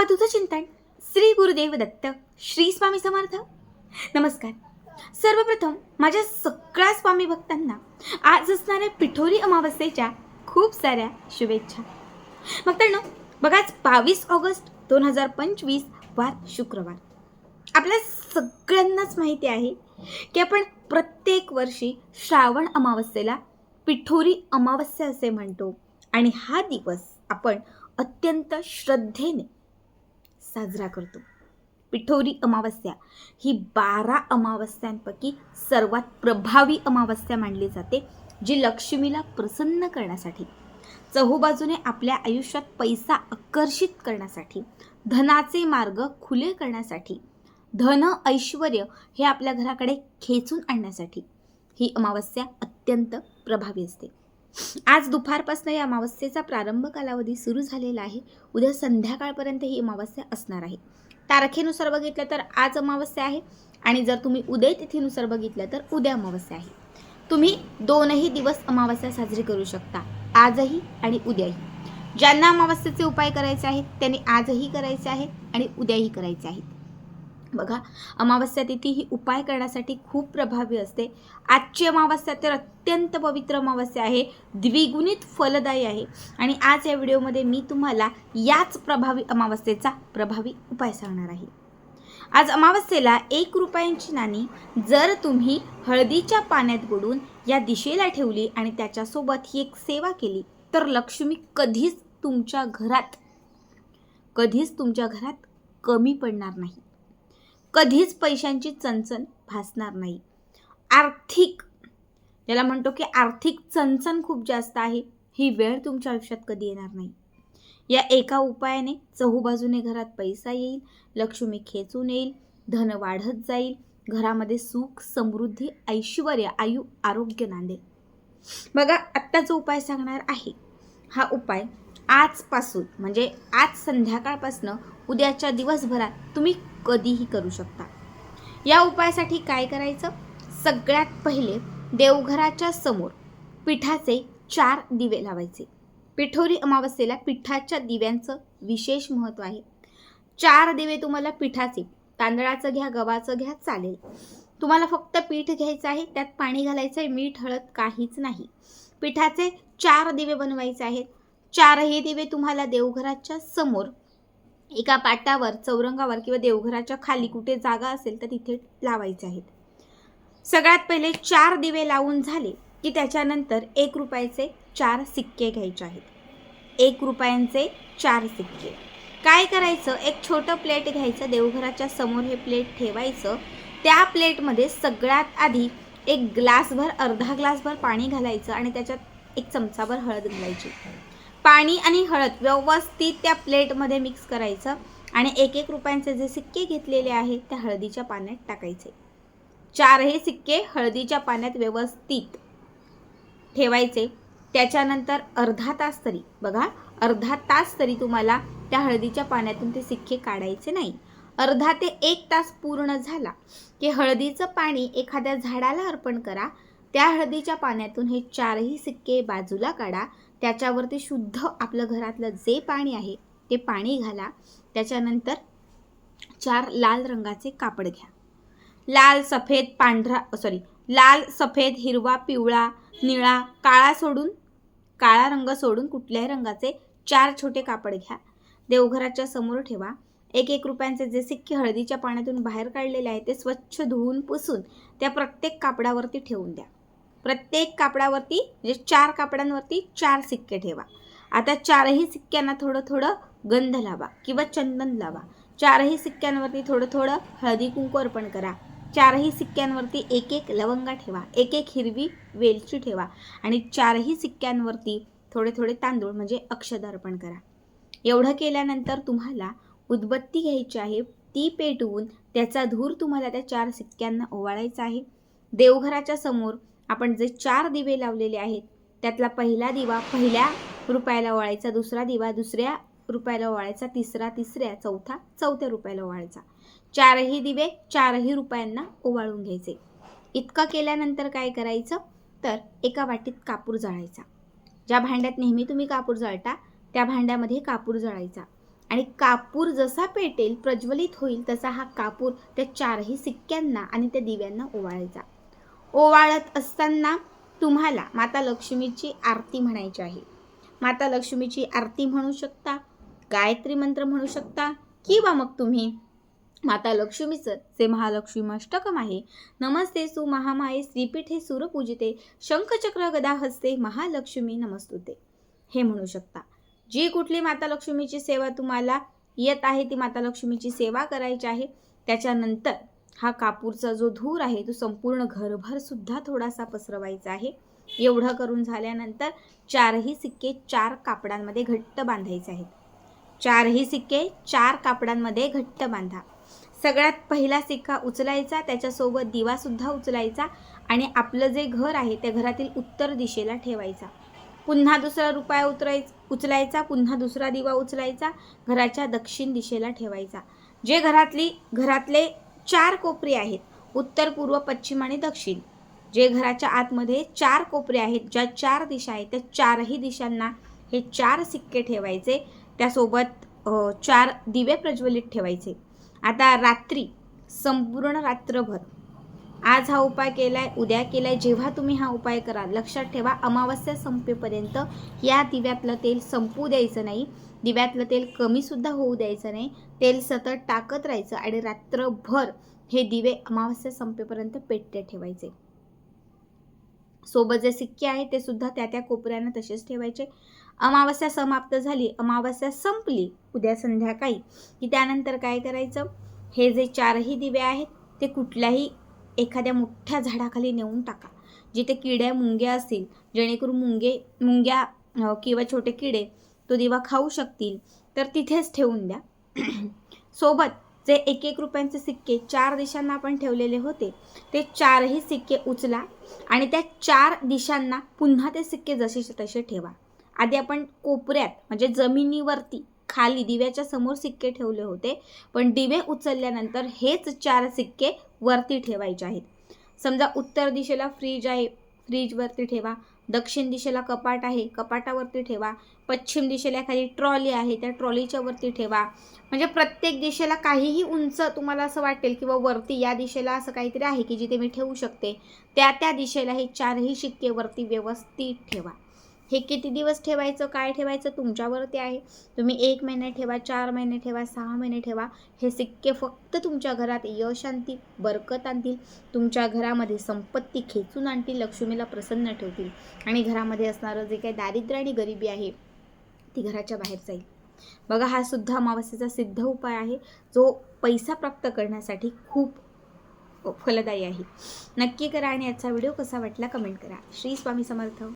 अवधूत चिंतन श्री गुरुदेव दत्त श्री स्वामी समर्थ. नमस्कार. सर्वप्रथम माझ्या सगळ्या स्वामी भक्तांना आज असणाऱ्या पिठोरी अमावस्येच्या खूप साऱ्या शुभेच्छा. मग भक्तांनो बघाच बावीस ऑगस्ट दोन हजार पंचवीस वार शुक्रवार. आपल्या सगळ्यांनाच माहिती आहे की आपण प्रत्येक वर्षी श्रावण अमावस्येला पिठोरी अमावस्या असे म्हणतो. आणि हा दिवस आपण अत्यंत श्रद्धेने साजरा करतो. पिठोरी अमावस्या ही बारा अमावस्यांपैकी सर्वात प्रभावी अमावस्या मानली जाते जी लक्ष्मीला प्रसन्न करण्यासाठी चहूबाजूने आपल्या आयुष्यात पैसा आकर्षित करण्यासाठी धनाचे मार्ग खुले करण्यासाठी धन ऐश्वर हे आपल्या घराकडे खेचून आणण्यासाठी ही अमावस्या अत्यंत प्रभावी असते. आज दुपारपासून या अमावस्येचा प्रारंभ कालावधी सुरू झालेला आहे. उद्या संध्याकाळपर्यंत ही अमावस्या असणार आहे. तारखेनुसार बघितलं तर आज अमावस्या आहे आणि जर तुम्ही उदय तिथीनुसार बघितलं तर उद्या अमावस्या आहे. तुम्ही दोनही दिवस अमावस्या साजरी करू शकता. आजही आणि उद्याही. ज्यांना अमावस्येचे उपाय करायचे आहेत त्यांनी आजही करायचे आहेत आणि उद्याही करायचे आहेत. बघा अमावस्या तिथी ही उपाय करण्यासाठी खूप प्रभावी असते. आजची अमावस्या तर अत्यंत पवित्र अमावस्या आहे. द्विगुणित फलदायी आहे. आणि आज या व्हिडिओमध्ये मी तुम्हाला याच प्रभावी अमावस्येचा प्रभावी उपाय सांगणार आहे. आज अमावस्येला एक रुपयांची नाणी जर तुम्ही हळदीच्या पाण्यात बुडून या दिशेला ठेवली आणि त्याच्यासोबत ही एक सेवा केली तर लक्ष्मी कधीच तुमच्या घरात कधीच तुमच्या घरात कमी पडणार नाही. कधीच पैशांची चणचण भासणार नाही. आर्थिक ज्याला म्हणतो की आर्थिक चणचण खूप जास्त आहे ही वेळ तुमच्या आयुष्यात कधी येणार नाही. या एका उपायाने चहूबाजूने घरात पैसा येईल लक्ष्मी खेचून येईल धन वाढत जाईल घरामध्ये सुख समृद्धी ऐश्वर आयु आरोग्य नांदेल. बघा आत्ता जो उपाय सांगणार आहे. हा उपाय आजपासून म्हणजे आज संध्याकाळपासनं उद्याच्या दिवसभरात तुम्ही कधीही करू शकता. या उपायासाठी काय करायचं? सगळ्यात पहिले देवघराच्या समोर पिठाचे चार दिवे लावायचे. पिठोरी अमावस्येला पिठाच्या दिव्यांचं विशेष महत्त्व आहे. चार दिवे तुम्हाला पिठाचे तांदळाचं घ्या गव्हाचं घ्या चालेल. तुम्हाला फक्त पीठ घ्यायचं आहे त्यात पाणी घालायचं आहे मीठ हळद काहीच नाही. पिठाचे चार दिवे बनवायचे आहेत. चारही दिवे तुम्हाला देवघराच्या समोर एका पाटावर चौरंगावर किंवा देवघराच्या खाली कुठे जागा असेल तर तिथे लावायचे आहेत. सगळ्यात पहिले चार दिवे लावून झाले की त्याच्यानंतर एक रुपयाचे चार सिक्के घ्यायचे आहेत. एक रुपयांचे चार सिक्के. काय करायचं? एक छोटं प्लेट घ्यायचं देवघराच्या समोर हे प्लेट ठेवायचं. त्या प्लेटमध्ये सगळ्यात आधी एक ग्लासभर अर्धा ग्लासभर पाणी घालायचं आणि त्याच्यात एक चमचाभर हळद घालायची. पाणी आणि हळद व्यवस्थित त्या प्लेटमध्ये मिक्स करायचं आणि एक एक रुपयांचे जे सिक्के घेतलेले आहेत त्या हळदीच्या पाण्यात टाकायचे. चारही सिक्के हळदीच्या पाण्यात व्यवस्थित ठेवायचे. त्याच्यानंतर अर्धा तास तरी बघा अर्धा तास तरी तुम्हाला त्या हळदीच्या पाण्यातून ते सिक्के काढायचे नाही. अर्धा ते एक तास पूर्ण झाला की हळदीचं पाणी एखाद्या झाडाला अर्पण करा. त्या हळदीच्या पाण्यातून हे चारही सिक्के बाजूला काढा. त्याच्यावरती शुद्ध आपलं घरातलं जे पाणी आहे ते पाणी घाला. त्याच्यानंतर चार लाल रंगाचे कापड घ्या. लाल सफेद पांढरा सॉरी लाल सफेद हिरवा पिवळा निळा काळा सोडून काळा रंग सोडून कुठल्याही रंगाचे चार छोटे कापड घ्या. देवघराच्या समोर ठेवा. एक एक रुपयांचे जे सिक्के हळदीच्या पाण्यातून बाहेर काढलेले आहे ते स्वच्छ धुवून पुसून त्या प्रत्येक कापडावरती ठेवून द्या. प्रत्येक कापडावरती म्हणजे चार कापडांवरती चार सिक्के ठेवा. आता चारही सिक्क्यांना थोडं थोडं गंध लावा किंवा चंदन लावा. चारही सिक्क्यांवरती थोडं थोडं हळदी कुंकू अर्पण करा. चारही सिक्क्यांवरती एक एक लवंगा ठेवा. एक एक हिरवी वेलची ठेवा. आणि चारही सिक्क्यांवरती थोडे थोडे तांदूळ म्हणजे अक्षद अर्पण करा. एवढं केल्यानंतर तुम्हाला उदबत्ती घ्यायची आहे. ती पेटवून त्याचा धूर तुम्हाला त्या चार सिक्क्यांना ओवाळायचा आहे. देवघराच्या समोर आपण जे चार दिवे लावलेले आहेत त्यातला पहिला दिवा पहिल्या रुपयाला ओवाळायचा दुसरा दिवा दुसऱ्या रुपयाला ओवाळायचा तिसरा तिसऱ्या चौथा चौथ्या रुपयाला ओवाळायचा चारही दिवे चारही रुपयांना ओवाळून घ्यायचे. इतकं केल्यानंतर काय करायचं? तर एका वाटीत कापूर जाळायचा. ज्या भांड्यात नेहमी तुम्ही कापूर जाळता त्या भांड्यामध्ये कापूर जळायचा. आणि कापूर जसा पेटेल प्रज्वलित होईल तसा हा कापूर त्या चारही सिक्क्यांना आणि त्या दिव्यांना ओवाळायचा. ओवाळत असताना तुम्हाला माता लक्ष्मीची आरती म्हणायची आहे. माता लक्ष्मीची आरती म्हणू शकता गायत्री मंत्र म्हणू शकता किंवा मग तुम्ही माता लक्ष्मीचं जे महालक्ष्मी अष्टकम आहे नमस्ते सु महामाये हे सूर्यपूजिते शंखचक्र गदा हस्ते महालक्ष्मी नमस्तुते. हे म्हणू शकता. जी कुठली माता लक्ष्मीची सेवा तुम्हाला येत आहे ती माता लक्ष्मीची सेवा करायची आहे त्याच्यानंतर हा कापूरचा जो धूर आहे तो संपूर्ण घरभर सुद्धा थोडासा पसरवायचा आहे. एवढं करून झाल्यानंतर चारही सिक्के चार कापडांमध्ये घट्ट बांधायचे आहेत. चारही सिक्के चार कापडांमध्ये घट्ट बांधा. सगळ्यात पहिला सिक्का उचलायचा त्याच्यासोबत दिवासुद्धा उचलायचा आणि आपलं जे घर आहे त्या घरातील उत्तर दिशेला ठेवायचा. पुन्हा दुसरा रुपया उतराय उचलायचा पुन्हा दुसरा दिवा उचलायचा घराच्या दक्षिण दिशेला ठेवायचा. जे घरातली घरातले चार कोपरे आहेत उत्तर पूर्व पश्चिम आणि दक्षिण. जे घराच्या आतमध्ये चार कोपरे आहेत ज्या चार दिशा आहेत त्या चारही दिशांना हे चार सिक्के ठेवायचे. त्यासोबत चार दिवे प्रज्वलित ठेवायचे. आता रात्री संपूर्ण रात्रभर आज हा उपाय केलाय उद्या केलाय जेव्हा तुम्ही हा उपाय कराल लक्षात ठेवा अमावस्या संपेपर्यंत या दिव्यातलं तेल संपू द्यायचं नाही. दिव्यातलं तेल कमी सुद्धा होऊ द्यायचं नाही. तेल सतत टाकत राहायचं आणि रात्रभर हे दिवे अमावस्या संपेपर्यंत पेटते ठेवायचे. सोबत जे सिक्के आहे ते सुद्धा त्या त्या कोपऱ्यानं तसेच ठेवायचे. अमावस्या समाप्त झाली अमावस्या संपली उद्या संध्याकाळी. की त्यानंतर काय करायचं? हे जे चारही दिवे आहेत ते कुठल्याही एखाद्या मोठ्या झाडाखाली नेऊन टाका. जिथे किड्या मुंग्या असतील जेणेकरून मुंगे मुंग्या किंवा छोटे किडे तो दिवा खाऊ शकतील तर तिथेच ठेवून द्या. सोबत जे एक एक रुपयांचे सिक्के चार दिशांना आपण ठेवलेले होते ते चारही सिक्के उचला आणि त्या चार दिशांना पुन्हा ते सिक्के जसे तसे ठेवा. आधी आपण कोपऱ्यात म्हणजे जमिनीवरती खाली दिव्याच्या समोर सिक्के ठेवले होते पण दिवे उचलल्यानंतर हेच चार सिक्के वरती ठेवायचे आहेत. समजा उत्तर दिशेला फ्रीज आहे फ्रीजवरती ठेवा. दक्षिण दिशेला कपाट आहे कपाटावरती ठेवा. पश्चिम दिशेला एखादी ट्रॉली आहे त्या ट्रॉलीच्या वरती ठेवा. म्हणजे प्रत्येक दिशेला काहीही उंच तुम्हाला असं वाटेल किंवा वरती या दिशेला असं काहीतरी आहे की जिथे मी ठेवू शकते त्या त्या दिशेला हे चारही शिक्के वरती व्यवस्थित ठेवा. हे किती दिवस ठेवायचं काय ठेवायचं तुमच्यावरती आहे. तुम्ही एक महिने ठेवा चार महिने ठेवा सहा महिने ठेवा. हे सिक्के फक्त तुमच्या घरात यश आणतील बरकत आणतील. तुमच्या घरामध्ये संपत्ती खेचून आणतील लक्ष्मीला प्रसन्न ठेवतील. आणि घरामध्ये असणारं जे काही दारिद्र्य आणि गरिबी आहे ती घराच्या बाहेर जाईल. बघा हा सुद्धा अमावस्येचा सिद्ध उपाय आहे. जो पैसा प्राप्त करण्यासाठी खूप फलदायी आहे. नक्की करा आणि याचा व्हिडिओ कसा वाटला कमेंट करा. श्री स्वामी समर्थ.